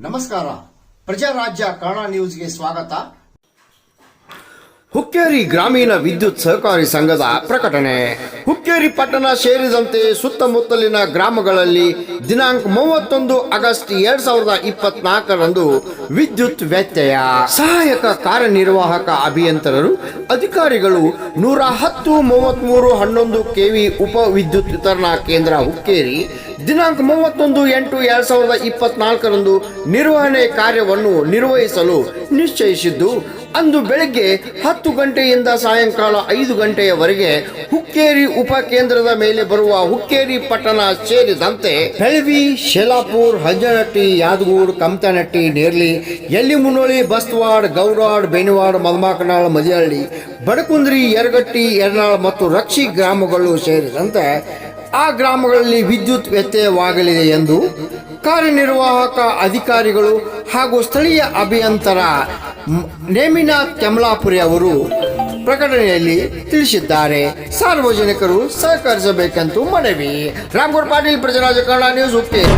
ನಮಸ್ಕಾರ ಪ್ರಜಾರಾಜ್ಯ ಕನ್ನಡ ನ್ಯೂಸ್ಗೆ ಸ್ವಾಗತ ಹುಕ್ಕೇರಿ ಗ್ರಾಮೀಣ ವಿದ್ಯುತ್ ಸಹಕಾರಿ ಸಂಘದ ಪ್ರಕಟಣೆ. ಹುಕ್ಕೇರಿ ಪಟ್ಟಣ ಸೇರಿದಂತೆ ಸುತ್ತಮುತ್ತಲಿನ ಗ್ರಾಮಗಳಲ್ಲಿ ದಿನಾಂಕ ಮೂವತ್ತೊಂದು ಆಗಸ್ಟ್ ಎರಡ್ ಸಾವಿರದ ಇಪ್ಪತ್ನಾಲ್ಕರಂದು ವಿದ್ಯುತ್ ವ್ಯತ್ಯಯ. ಸಹಾಯಕ ಕಾರ್ಯನಿರ್ವಾಹಕ ಅಭಿಯಂತರರು, ಅಧಿಕಾರಿಗಳು ನೂರ ಹತ್ತು, ಮೂವತ್ಮೂರು, ಹನ್ನೊಂದು ಕೆವಿ ಉಪ ವಿದ್ಯುತ್ ವಿತರಣಾ ಕೇಂದ್ರ ಹುಕ್ಕೇರಿ ದಿನಾಂಕ ಮೂವತ್ತೊಂದು ಎಂಟು ಎರಡ್ ಸಾವಿರದ ಇಪ್ಪತ್ನಾಲ್ಕರಂದು ನಿರ್ವಹಣೆ ಕಾರ್ಯವನ್ನು ನಿರ್ವಹಿಸಲು ನಿಶ್ಚಯಿಸಿದ್ದು ಅಂದು ಬೆಳಗ್ಗೆ ಹತ್ತು ಗಂಟೆಯಿಂದ ಸಾಯಂಕಾಲ ಐದು ಗಂಟೆಯವರೆಗೆ ಹುಕ್ಕೇರಿ ಉಪಕೇಂದ್ರದ ಮೇಲೆ ಬರುವ ಹುಕ್ಕೇರಿ ಪಟ್ಟಣ ಸೇರಿದಂತೆ ಬೆಳವಿ, ಶೇಲಾಪುರ್, ಹಂಜನಟ್ಟಿ ಯಾದಗೂಡ್ ಕಮತನಟ್ಟಿ ನೇರ್ಲಿ ಎಲ್ಲಿಮುನೋಳಿ ಬಸ್ತವಾಡ್ ಗೌರಾಡ್, ಬೇನಿವಾಡ್, ಮಲ್ಮಾಕನಾಳ್, ಮದಿಹಳ್ಳಿ, ಬಡಕುಂದ್ರಿ, ಯರಗಟ್ಟಿ, ಎರ್ನಾಳ್ ಮತ್ತು ರಕ್ಷಿ ಗ್ರಾಮಗಳು ಸೇರಿದಂತೆ ಆ ಗ್ರಾಮಗಳಲ್ಲಿ ವಿದ್ಯುತ್ ವ್ಯತ್ಯಯವಾಗಲಿದೆ ಎಂದು ಕಾರ್ಯನಿರ್ವಾಹಕ ಅಧಿಕಾರಿಗಳು ಹಾಗೂ ಸ್ಥಳೀಯ ಅಭಿಯಂತರ ನೇಮಿನಾಥ್ ಕೆಮಲಾಪುರಿ ಅವರು ಪ್ರಕಟಣೆಯಲ್ಲಿ ತಿಳಿಸಿದ್ದಾರೆ. ಸಾರ್ವಜನಿಕರು ಸಹಕರಿಸಬೇಕೆಂದು ಮನವಿ. ರಾಮ್ಗೌಡ್ ಪಾಟೀಲ್ ಪ್ರಜರಾಜ ಕನ್ನಡ ನ್ಯೂಸ್ ಹುಕ್ಕೇರಿ